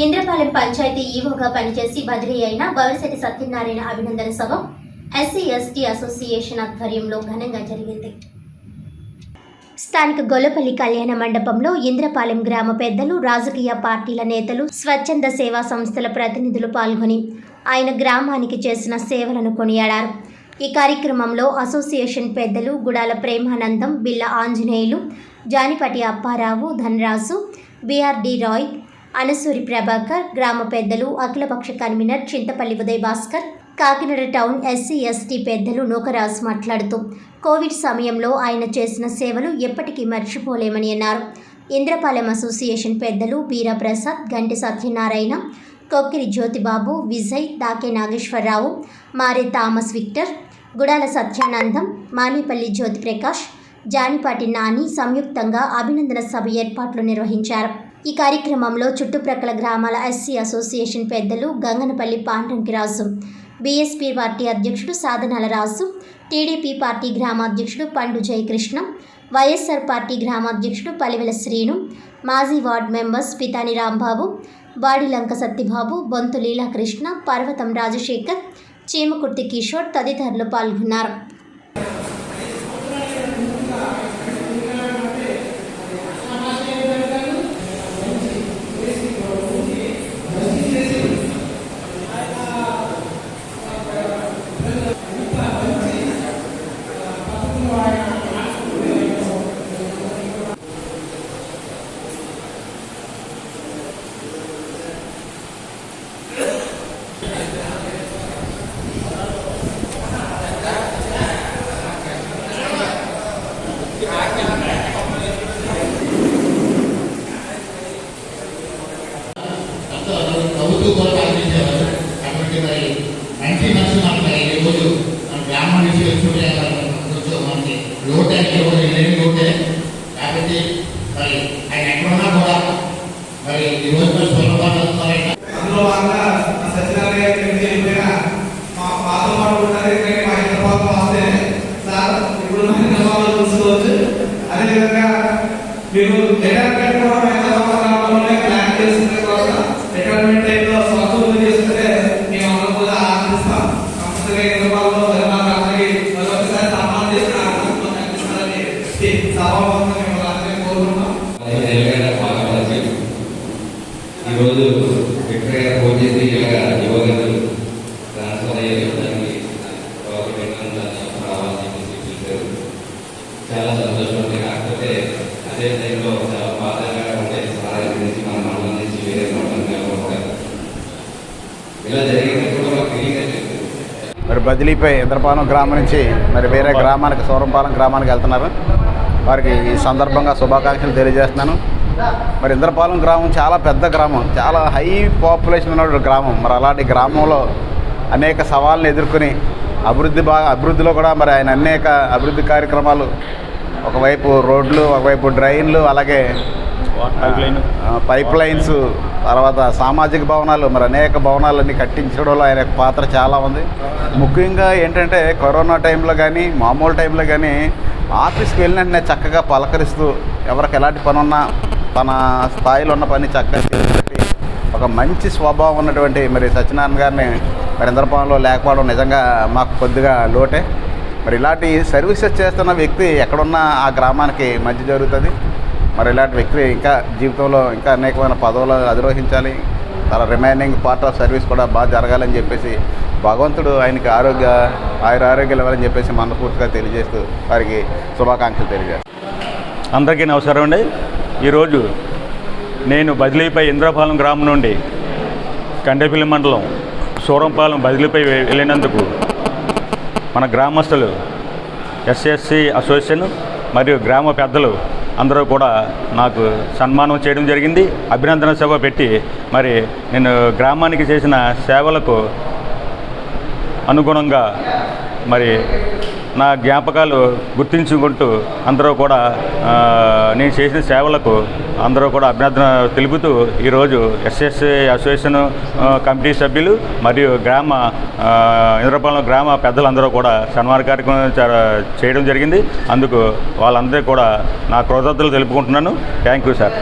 ఇంద్రపాలెం పంచాయతీ ఈవోగా పనిచేసి బదిలీ అయిన భవిష్యత్ సత్యనారాయణ అభినందన సభ ఎస్సీ ఎస్టీ అసోసియేషన్ ఆధ్వర్యంలో ఘనంగా జరిగింది. స్థానిక గొల్లపల్లి కళ్యాణ మండపంలో ఇంద్రపాలెం గ్రామ పెద్దలు రాజకీయ పార్టీల నేతలు స్వచ్ఛంద సేవా సంస్థల ప్రతినిధులు పాల్గొని ఆయన గ్రామానికి చేసిన సేవలను కొనియాడారు. ఈ కార్యక్రమంలో అసోసియేషన్ పెద్దలు గుడాల ప్రేమానందం బిల్ల ఆంజనేయులు జానిపటి అప్పారావు ధనరాజు బిఆర్డి రాయ్ అనసూరి ప్రభాకర్ గ్రామ పెద్దలు అఖిలపక్ష convener Chintapalli Uday Bhaskar Kakinada town SC ST పెద్దలు నూకరాజు మాట్లాడుతూ కోవిడ్ సమయంలో ఆయన చేసిన సేవలు ఎప్పటికీ మర్చిపోలేమని అన్నారు. ఇంద్రపాలెం అసోసియేషన్ పెద్దలు బీరాప్రసాద్ గంటి సత్యనారాయణ కొక్కిరి జ్యోతిబాబు విజయ్ దాకే నాగేశ్వరరావు మారే థామస్ విక్టర్ గుడాల సత్యానందం మానేపల్లి జ్యోతిప్రకాష్ జానిపాటి నాని సంయుక్తంగా అభినందన సభ ఏర్పాట్లు నిర్వహించారు. ఈ కార్యక్రమంలో చుట్టుప్రక్కల గ్రామాల ఎస్సీ అసోసియేషన్ పెద్దలు గంగనపల్లి పాండంకిరాజు బీఎస్పీ పార్టీ అధ్యక్షుడు సాధనాల రాజు టీడీపీ పార్టీ గ్రామాధ్యక్షుడు పండు జయకృష్ణ వైఎస్ఆర్ పార్టీ గ్రామాధ్యక్షుడు పలివెల శ్రీను మాజీ వార్డ్ మెంబర్స్ పితాని రాంబాబు బాడిలంక సత్యబాబు బొంతు లీలాకృష్ణ పర్వతం రాజశేఖర్ చీమకుర్తి కిషోర్ తదితరులు పాల్గొన్నారు. కూడా ఆలోచించేవారు కాబట్టి మరి మంచి మనసు మనకి ఈరోజు మన గ్రామం నుంచి వచ్చుకుంటే కొంచెం మనకి లోటు అంటే లేని లోటే కాబట్టి మరి ఆయన ఎక్కడున్నా కూడా మరి ఈరోజు మరి సులభంగా అందులో భాగంగా సత్యనారాయణ గారికి మా పాత మాట ఉంటారు కానీ మా హైదరాబాద్ వస్తే సార్ ఇప్పుడు హైదరాబాద్ చూసుకోవచ్చు అదేవిధంగా మీరు రిటైర్మెంట్ పెట్టుకోవడం హైదరాబాద్ గ్రామంలోనే ప్లాన్ చేసుకునే తర్వాత రిటైర్మెంట్ టైంలో సొంత ఊరు చేసుకుంటే మేము అందరం కూడా ఆనందిస్తాం కంపల్సరీగా హైదరాబాద్లో హైదరాబాద్ అందరికీ మరొకసారి సన్మానం చేసిన ఆనందం కనిపిస్తారని సభాముఖంగా బదిలీపై ఇంద్రపాలెం గ్రామం నుంచి మరి వేరే గ్రామానికి సూరంపాలెం గ్రామానికి వెళ్తున్నారు. వారికి ఈ సందర్భంగా శుభాకాంక్షలు తెలియజేస్తున్నాను. మరి ఇంద్రపాలెం గ్రామం చాలా పెద్ద గ్రామం చాలా హై పాపులేషన్ ఉన్న గ్రామం. మరి అలాంటి గ్రామంలో అనేక సవాళ్ళను ఎదుర్కొని అభివృద్ధి బాగా అభివృద్ధిలో కూడా మరి ఆయన అనేక అభివృద్ధి కార్యక్రమాలు ఒకవైపు రోడ్లు ఒకవైపు డ్రైన్లు అలాగే పైప్ లైన్స్ తర్వాత సామాజిక భవనాలు మరి అనేక భవనాలన్నీ కట్టించడంలో ఆయన పాత్ర చాలా ఉంది. ముఖ్యంగా ఏంటంటే కరోనా టైంలో కానీ మామూలు టైంలో కానీ ఆఫీస్కి వెళ్ళిన వెంటనే చక్కగా పలకరిస్తూ ఎవరికి ఎలాంటి పని ఉన్నా తన స్థాయిలో ఉన్న పని చక్కగా చేసి ఒక మంచి స్వభావం ఉన్నటువంటి మరి సత్యనారాయణ గారిని మరి ఇంద్రపాలెంలో లేకపోవడం నిజంగా మాకు కొద్దిగా లోటే. మరి ఇలాంటి సర్వీసెస్ చేస్తున్న వ్యక్తి ఎక్కడున్నా ఆ గ్రామానికి మంచి జరుగుతుంది. మరి ఇలాంటి వ్యక్తి ఇంకా జీవితంలో ఇంకా అనేకమైన పదవులు అధిరోహించాలి. తన రిమైనింగ్ పార్ట్ ఆఫ్ సర్వీస్ కూడా బాగా జరగాలని చెప్పేసి భగవంతుడు ఆయనకి ఆరోగ్య ఆయుర ఆరోగ్యాలు ఇవ్వాలని చెప్పేసి మనస్ఫూర్తిగా తెలియజేస్తూ వారికి శుభాకాంక్షలు తెలియజేస్తాను. అందరికీ నమస్కారం అండి. ఈరోజు నేను బదిలీపై ఇంద్రపాలెం గ్రామం నుండి కండేపల్లి మండలం సూరంపాలెం బదిలీపై వెళ్ళినందుకు మన గ్రామస్తులు ఎస్ఎస్సి అసోసియేషన్ మరియు గ్రామ పెద్దలు అందరూ కూడా నాకు సన్మానం చేయడం జరిగింది. అభినందన సభ పెట్టి మరి నేను గ్రామానికి చేసిన సేవలకు అనుగుణంగా మరి నా జ్ఞాపకాలు గుర్తించుకుంటూ అందరూ కూడా నేను చేసిన సేవలకు అందరూ కూడా అభినందన తెలుపుతూ ఈరోజు ఎస్ఎస్ఏ అసోసియేషన్ కమిటీ సభ్యులు మరియు గ్రామ ఇంద్రపాలెం గ్రామ పెద్దలందరూ కూడా సన్మాన కార్యక్రమం చేయడం జరిగింది. అందుకు వాళ్ళందరికీ కూడా నా కృతజ్ఞతలు తెలుపుకుంటున్నాను. Thank you sir.